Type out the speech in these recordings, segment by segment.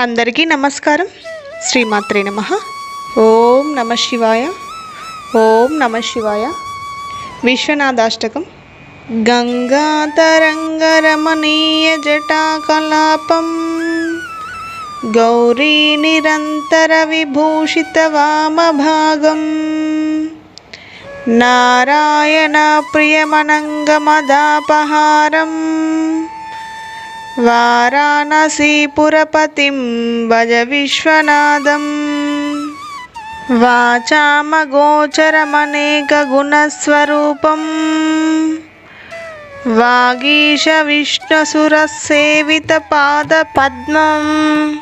అందరికీ నమస్కారం. శ్రీమాత్రే నమ. ఓం నమ శివాయ. ఓం నమ శివాయ. విశ్వనాథాష్టకం. గంగాతరంగరమణీయ జటాకలాపం. గౌరీ నిరంతర విభూషిత వామభాగం. నారాయణ ప్రియమనంగమదాపహారం వారాణసీపురపతిం భజ విశ్వనాథం. వాచామగోచరమనేకగుణస్వరూపం వాగీశ విష్ణుసురసేవితపాదపద్మం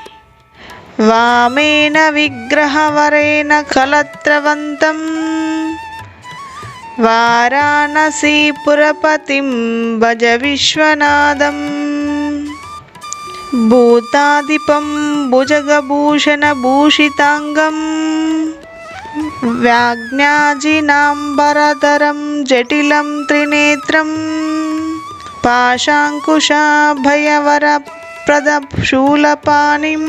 వామేన విగ్రహవరేణ కలత్రవంతం. వారాణసీపురపతిం భజ విశ్వనాథం భూతాదిపం భుజగభూషణభూషితాంగం వ్యాజ్ఞాజినాంబరతరం జటిలం త్రినేత్రం పాశాంకుశాభయవరప్రదశూలపాణిం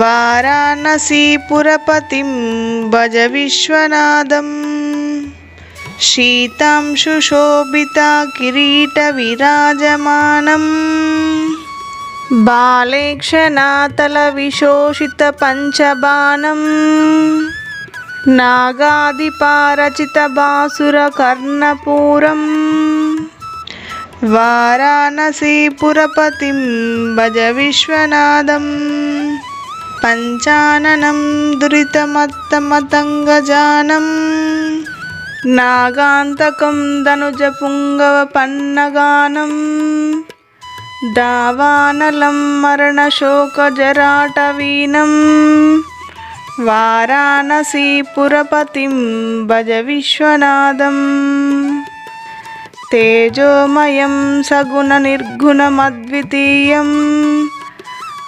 వారాణసీపురపతిం భజ విశ్వనాథం శీతాంశుశోభితా కిరీటవిరాజమానం బాలేక్షనాతల విశోషిత పంచబాణం. నాగాదిపారచిత బాసుర కర్ణపూరం. వారాణసీపురపతిం భజ విశ్వనాథం. పంచాననం దావానలం మరణశోకజరాటవీనం. వారాణసీపురపతిం భజ విశ్వనాథం. తేజోమయం సగుణనిర్గుణమద్వితీయం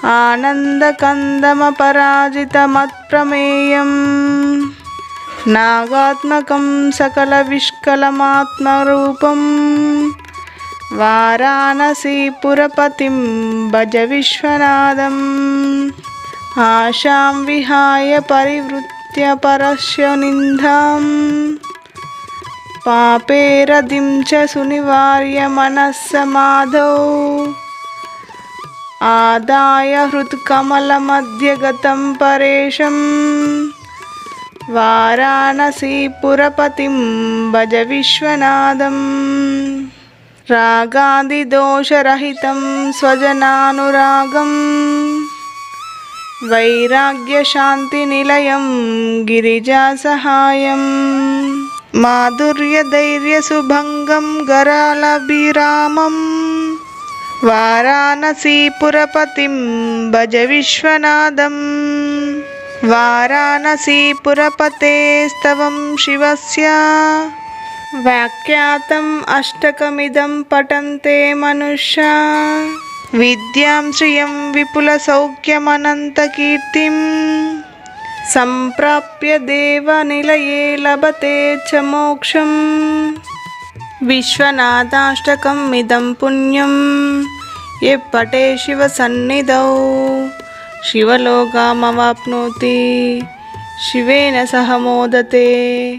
ఆనందకందమపరాజితమత్ప్రమేయం. నాగాత్మకం సకలవిష్కలమాత్మరూపం వారాణసీపురపతిం భజ విశ్వనాథం ఆశాం విహాయ పరివృత్య పరస్య నిందాం పాపేరదిం చ సునివార్య మనస్సమాధౌ ఆదాయ హృత్కమలమధ్యగతం పరేశం వారాణసీపురపతిం భజ విశ్వనాథం రాగాదిదోషరహితం స్వజనానురాగం వైరాగ్యశాంతినిలయం గిరిజాసహాయం మాధుర్యధైర్యసుభంగం గరాలభిరామం వారాణసీపురపతిం భజ విశ్వనాథం వారాణసీపురపతేస్తవం శివస్య వ్యాఖ్యాతం అష్టకమిదం పఠంతే మనుష్యా. విద్యాం శ్రియం విపులసౌఖ్యమనంతకీర్తిం సంప్రాప్య దేవనిలయే లభతే చ మోక్షం. విశ్వనాథాష్టకం ఇదం పుణ్యం. ఏ పటే శివ సన్నిధౌ. శివలోకామవాప్నోతి. శివేన సహ మోదతే.